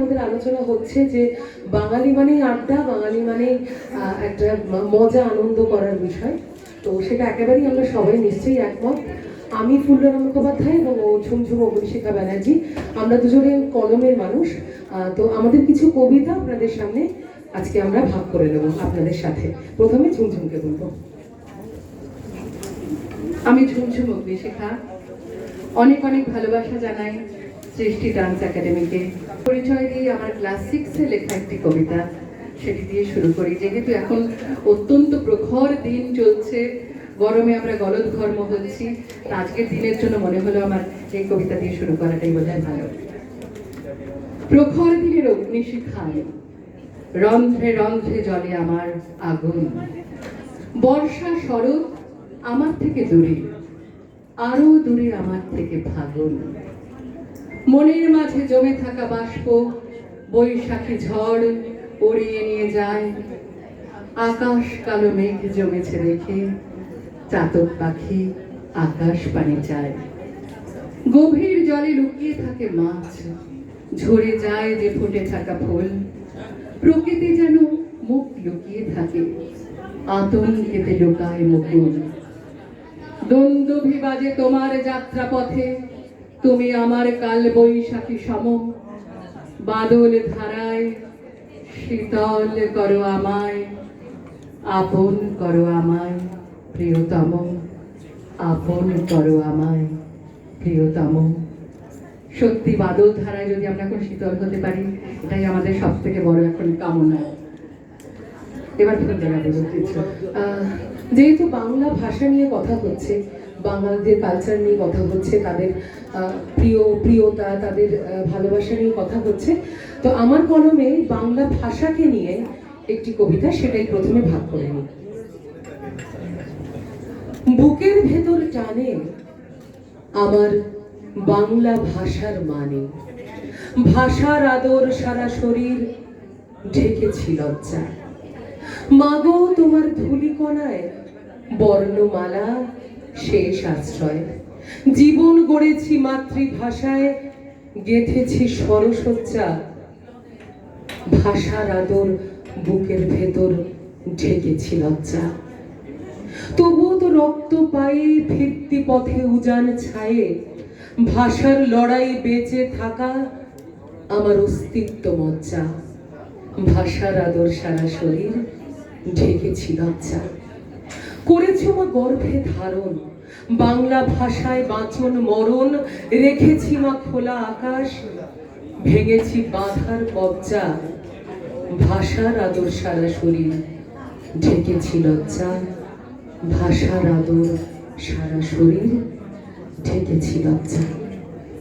আমাদের আলোচনা হচ্ছে যে বাঙালি মানেই আড্ডা, বাঙালি মানেই একটা মজা, আনন্দ করার বিষয়। তো সেটা একেবারেই আমরা সবাই নিশ্চয়ই একমত। আমি ফুল্লরা মুখোপাধ্যায় এবং ও ঝুমঝুম অগ্নিশিখা ব্যানার্জি। আমরা দুজনে কলমের মানুষ। তো আমাদের কিছু কবিতা আপনাদের সামনে আজকে আমরা ভাগ করে নেব আপনাদের সাথে। প্রথমে ঝুমঝুমকে বলব। আমি ঝুমঝুম অগ্নিশেখা অনেক অনেক ভালোবাসা জানাই। সৃষ্টি ডান্স একাডেমিকে পরিচয় দিয়ে আমার ক্লাস সিক্সে লেখা একটি কবিতা, সেটি দিয়ে শুরু করি। যেহেতু এখন অত্যন্ত প্রখর দিন চলছে, গরমে আমরা গলদ ঘর্ম হচ্ছি আজকের দিনের জন্য মনে হলো আমার এই কবিতা দিয়ে শুরু করাটাই বোধ হয় ভালো। প্রখর দিনের অগ্নিশিখায়, রন্ধ্রে রন্ধ্রে জলে আমার আগুন। বর্ষা শরৎ আমার থেকে দূরে আরও দূরে আমার থেকে ফাগুন। মনের মাঝে জমে থাকা বাষ্প বৈশাখী ঝড় উড়িয়ে নিয়ে যায়। আকাশ কালো মেঘ জমেছে দেখে, চাতক পাখি আকাশ পানে চায় গভীর জলে লুকিয়ে থাকে মাছ, ঝরে যায় যে ফুটে থাকা ফুল। প্রকৃতি যেন মুখ লুকিয়ে থাকে, আতঙ্কেতে লুকায় মুকুল। দ্বন্দ্বভি বাজে তোমার যাত্রা পথে তুমি আমার কাল বৈশাখী সম। বাদল ধারায় শীতল করো আমায় আপন করো আমায় প্রিয়তম। আপন করো আমায় প্রিয়তম। সত্যি বাদল ধারায় যদি আমরা এখন শীতল হতে পারি এটাই আমাদের সব থেকে বড় এখন কামনা। এবার তুমি আহ, যেহেতু বাংলা ভাষা নিয়ে কথা হচ্ছে বাঙালিদের কালচার নিয়ে কথা হচ্ছে, তাদের প্রিয়, প্রিয়তা, তাদের ভালোবাসা নিয়ে কথা হচ্ছে। তো আমার কলমে বাংলা ভাষাকে নিয়ে একটি কবিতা সেটাই প্রথমে ভাগ করে নিই। বুকের ভেতর টানে আমার বাংলা ভাষার মানে। ভাষার আদর সারা শরীর ঢেকেছি লজ্জা মাগো তোমার ধুলিকণায় বর্ণমালা শেষ আশ্রয়। জীবন গড়েছি মাতৃভাষায়, গেথেছি সরসজ্জা ভাষার আদর বুকের ভেতর ঢেকেছি লজ্জা। তবুও তো রক্ত পায়ে ফিরতি পথে উজান ছায়ে, ভাষার লড়াই বেঁচে থাকা আমার অস্তিত্ব মজ্জা। ভাষার আদর সারা শরীর ঢেকেছি লজ্জা। করেছ মা গর্ভে ধারণ। বাংলা ভাষায় বাঁচন মরণ, রেখেছি মা খোলা আকাশ, ভেঙেছি বাধার কবজা। ভাষার আদর সারা শরীর, ঢেকেছি লজ্জা। ভাষার আদর সারা শরীর, ঢেকেছি লজ্জা।